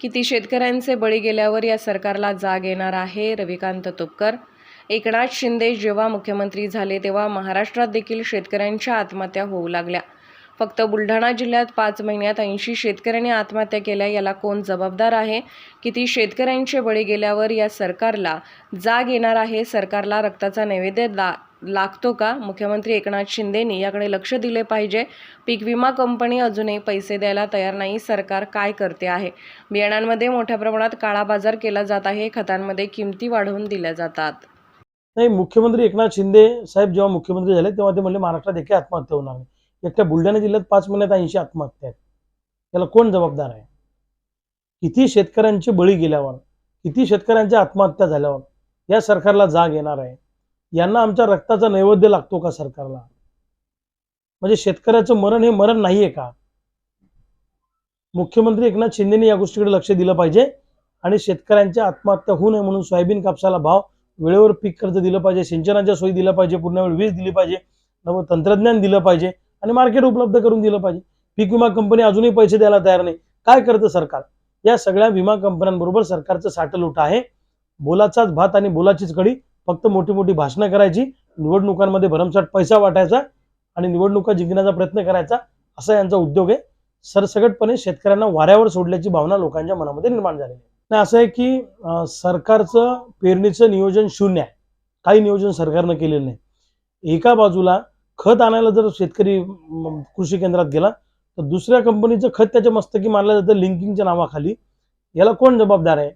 किती शेतकऱ्यांचे बळी गेल्यावर या सरकारला जाग येणार आहे. रविकांत तुपकर एकनाथ शिंदे जेव्हा मुख्यमंत्री झाले तेव्हा महाराष्ट्रात देखील शेतकऱ्यांच्या आत्महत्या होऊ लागल्या. फक्त बुलढाणा जिल्ह्यात पाच महिन्यात ऐंशी शेतकऱ्यांनी आत्महत्या केल्या याला कोण जबाबदार आहे? किती शेतकऱ्यांचे बळी गेल्यावर या सरकारला जाग येणार आहे? सरकारला रक्ताचा नैवेद्य दा लागतो का? मुख्यमंत्री एकनाथ शिंदेनी याकडे लक्ष दिले पाहिजे. पीक विमा कंपनी अजूनही पैसे द्यायला तयार नाही. सरकार काय करते आहे? बियाणांमध्ये मोठ्या प्रमाणात काळा बाजार केला जात आहे. खतांमध्ये किमती वाढवून दिल्या जातात. नाही मुख्यमंत्री एकनाथ शिंदे साहेब जेव्हा मुख्यमंत्री झाले तेव्हा ते म्हणले महाराष्ट्रात एका आत्महत्या होणार नाही. एकट्या बुलढाणा जिल्ह्यात पाच महिन्यात ऐंशी आत्महत्या आहेत. याला कोण जबाबदार आहे? किती शेतकऱ्यांचे बळी गेल्यावर किती शेतकऱ्यांच्या आत्महत्या झाल्यावर या सरकारला जाग येणार आहे? यांना आमच्या रक्ताचा नैवेद्य लागतो का सरकारला? म्हणजे शेतकऱ्याचं मरण हे मरण नाहीये का? मुख्यमंत्री एकनाथ शिंदेने या गोष्टीकडे लक्ष दिलं पाहिजे आणि शेतकऱ्यांच्या आत्महत्या होऊ नये म्हणून सोयाबीन कापसाला भाव वेळेवर पीक कर्ज दिलं पाहिजे सिंचनाच्या सोयी दिल्या पाहिजे पूर्ण वेळ वीज दिली पाहिजे नवं तंत्रज्ञान दिलं पाहिजे आणि मार्केट उपलब्ध करून दिलं पाहिजे. पीक विमा कंपनी अजूनही पैसे द्यायला तयार नाही. काय करतं सरकार? या सगळ्या विमा कंपन्यांबरोबर सरकारचं साठलूट आहे. बोलाचाच भात आणि बोलाचीच कडी. फक्त मोठी मोठी भाषणं करायची. निवडणुकांमध्ये भरमसाठ पैसा वाटायचा आणि निवडणुका जिंकण्याचा प्रयत्न करायचा असा यांचा उद्योग आहे. सरसगटपणे शेतकऱ्यांना वाऱ्यावर सोडल्याची भावना लोकांच्या मनामध्ये निर्माण झालेली आहे. नाही असं आहे की सरकारचं पेरणीचं नियोजन शून्य आहे. काही नियोजन सरकारनं केलेलं नाही. एका बाजूला खत आणायला जर शेतकरी कृषी केंद्रात गेला तर दुसऱ्या कंपनीचं खत त्याच्या मस्तकी मारलं जातं लिंकिंगच्या नावाखाली. याला कोण जबाबदार आहे?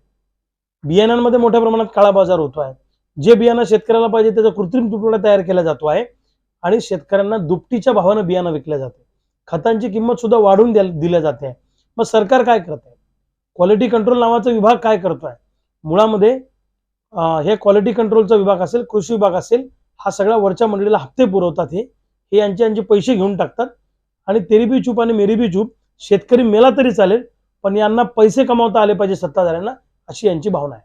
बियाण्यांमध्ये मोठ्या प्रमाणात काळा बाजार होतो आहे. जे बियाणं शेतकऱ्याला पाहिजे त्याचा कृत्रिम तुटवडा तयार केला जातो आहे आणि शेतकऱ्यांना दुपटीच्या भावानं बियाणं विकल्या जाते. खतांची किंमत सुद्धा वाढवून दिल्या जाते मग सरकार काय करत आहे क्वालिटी कंट्रोल नावाचा विभाग काय करतोय? मुळामध्ये हे क्वालिटी कंट्रोलचा विभाग असेल कृषी विभाग असेल हा सगळा वरच्या मंडळीला हप्ते पुरवतात हे. हे यांचे यांचे पैसे घेऊन टाकतात. आणि तेरी बी चूप आणि मेरी बी चूप शेतकरी मेला तरी चालेल पण यांना पैसे कमावता आले पाहिजे सत्ताधाऱ्यांना अशी यांची भावना आहे.